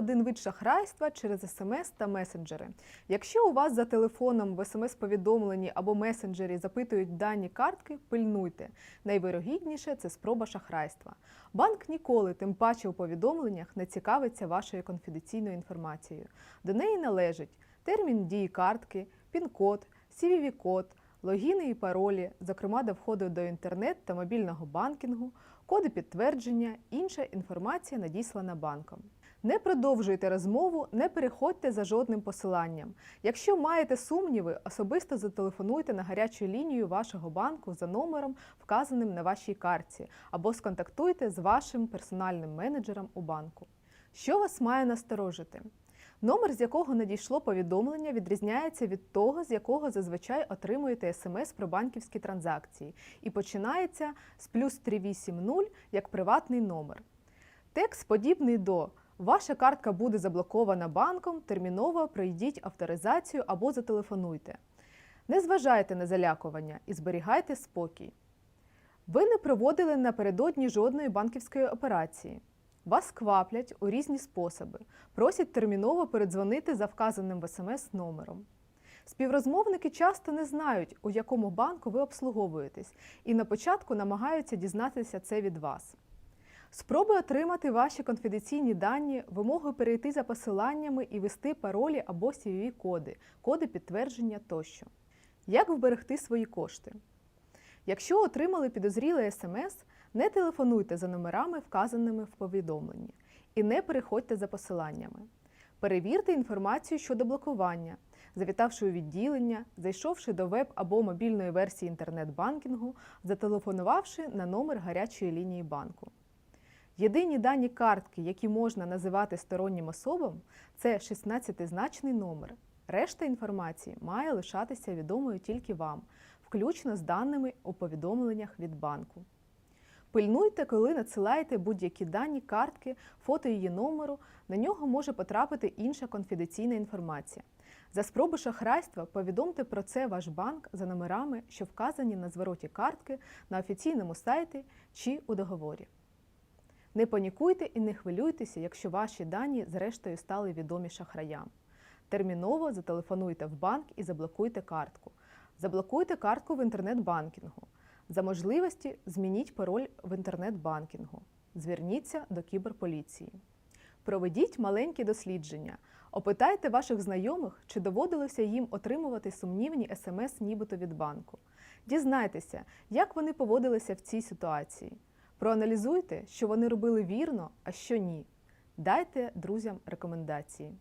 один вид шахрайства через смс та месенджери. Якщо у вас за телефоном в смс-повідомленні або месенджері запитують дані картки, пильнуйте. Найвирогідніше це спроба шахрайства. Банк ніколи, тим паче у повідомленнях, не цікавиться вашою конфіденційною інформацією. До неї належить термін дії картки, пін-код, CVV-код, логіни і паролі, зокрема до входу до інтернет та мобільного банкінгу, коди підтвердження, інша інформація надіслана банком. Не продовжуйте розмову, не переходьте за жодним посиланням. Якщо маєте сумніви, особисто зателефонуйте на гарячу лінію вашого банку за номером, вказаним на вашій картці, або сконтактуйте з вашим персональним менеджером у банку. Що вас має насторожити? Номер, з якого надійшло повідомлення, відрізняється від того, з якого зазвичай отримуєте смс про банківські транзакції, і починається з плюс 380 як приватний номер. Текст подібний до Ваша картка буде заблокована банком, терміново пройдіть авторизацію або зателефонуйте. Не зважайте на залякування і зберігайте спокій. Ви не проводили напередодні жодної банківської операції. Вас кваплять у різні способи, просять терміново передзвонити за вказаним в смс номером. Співрозмовники часто не знають, у якому банку ви обслуговуєтесь, і на початку намагаються дізнатися це від вас. Спроби отримати ваші конфіденційні дані, вимогою перейти за посиланнями і ввести паролі або cvv коди коди підтвердження тощо. Як вберегти свої кошти? Якщо отримали підозріле смс, не телефонуйте за номерами, вказаними в повідомленні, і не переходьте за посиланнями. Перевірте інформацію щодо блокування, завітавши у відділення, зайшовши до веб або мобільної версії інтернет-банкінгу, зателефонувавши на номер гарячої лінії банку. Єдині дані картки, які можна називати стороннім особам, це 16-значний номер. Решта інформації має лишатися відомою тільки вам, включно з даними у повідомленнях від банку. Пильнуйте, коли надсилаєте будь-які дані картки, фото її номеру, на нього може потрапити інша конфіденційна інформація. За спробу шахрайства повідомте про це ваш банк за номерами, що вказані на звороті картки на офіційному сайті чи у договорі. Не панікуйте і не хвилюйтеся, якщо ваші дані зрештою стали відомі шахраям. Терміново зателефонуйте в банк і заблокуйте картку. Заблокуйте картку в інтернет-банкінгу. За можливості змініть пароль в інтернет-банкінгу. Зверніться до кіберполіції. Проведіть маленькі дослідження. Опитайте ваших знайомих, чи доводилося їм отримувати сумнівні смс нібито від банку. Дізнайтеся, як вони поводилися в цій ситуації. Проаналізуйте, що вони робили вірно, а що ні. Дайте друзям рекомендації.